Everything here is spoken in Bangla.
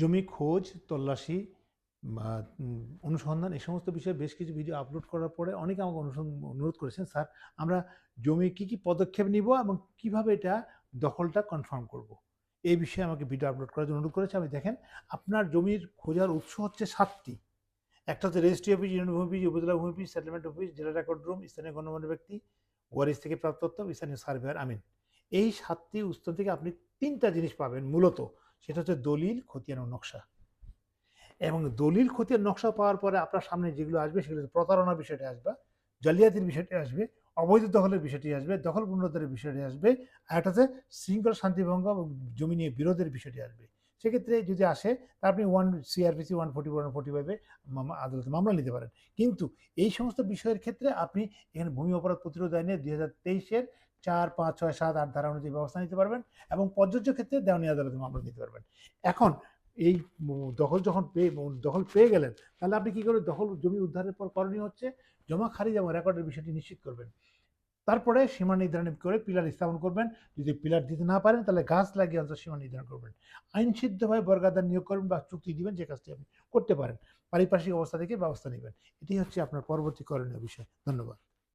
জমি খোঁজ, তল্লাশি অনুসন্ধান এই সমস্ত বিষয়ে বেশ কিছু ভিডিও আপলোড করার পরে অনেকে আমাকে অনুরোধ করেছেন, স্যার, আমরা জমি কি কি পদক্ষেপ নিব এবং কীভাবে এটা দখলটা কনফার্ম করব? এই বিষয়ে আমাকে ভিডিও আপলোড করার জন্য অনুরোধ করেছে। আমি দেখেন, আপনার জমির খোঁজার উৎস হচ্ছে সাতটি। একটা হচ্ছে রেজিস্ট্রি অফিস ইউনিয়ন ভূমি অফিস উপজেলা ভূমি অফিস সেটেলমেন্ট অফিস জেলা রেকর্ড রুম স্থানীয় গণ্যমান্য ব্যক্তি ওয়ারিস থেকে প্রাপ্ত তথ্য, স্থানীয় সার্ভেয়ার আমিন। এই সাতটি উৎস থেকে আপনি তিনটা জিনিস পাবেন, মূলত সেটা হচ্ছে দলিল, খতিয়ান ও নকশা। এবং দলিল, খতিয়ান, নকশা পাওয়ার পরে আপনার সামনে যেগুলো আসবে সেগুলো হচ্ছে প্রতারণার বিষয়টি আসবে, জালিয়াতির বিষয়টি আসবে, অবৈধ দখলের বিষয়টি আসবে দখল পুনরুদ্ধারের বিষয়টি আসবে, আর একটা হচ্ছে শৃঙ্খলা শান্তিভঙ্গ এবং জমি নিয়ে বিরোধের বিষয়টি আসবে। সেক্ষেত্রে যদি আসে তা আপনি one CrPC one forty one forty ফাইভে আদালতে মামলা নিতে পারেন। কিন্তু এই সমস্ত বিষয়ের ক্ষেত্রে আপনি এখানে ভূমি অপরাধ প্রতিরোধ আইনে দুই হাজার তেইশের চার, পাঁচ, ছয়, সাত, আট ধারা অনুযায়ী ব্যবস্থা নিতে পারবেন এবং প্রযোজ্য ক্ষেত্রে দেওয়ানি আদালতে মামলা নিতে পারবেন। এখন এই দখল যখন পেয়ে দখল পেয়ে গেলেন, তাহলে আপনি কী করবেন দখল, জমি উদ্ধারের পর করণীয় হচ্ছে? জমা খারিজ এবং রেকর্ডের বিষয়টি নিশ্চিত করবেন। তারপরে সীমা নির্ধারণ করে পিলার স্থাপন করবেন। যদি পিলার দিতে না পারেন, তাহলে গাছ লাগিয়ে অন্তত সীমা নির্ধারণ করবেন। আইনসিদ্ধভাবে বর্গাদার নিয়োগ করবেন বা চুক্তি দিবেন, যে কাজটি আপনি করতে পারেন। পারিপার্শ্বিক অবস্থা থেকে ব্যবস্থা নেবেন। এটি হচ্ছে আপনার পরবর্তী করণীয় বিষয়। ধন্যবাদ।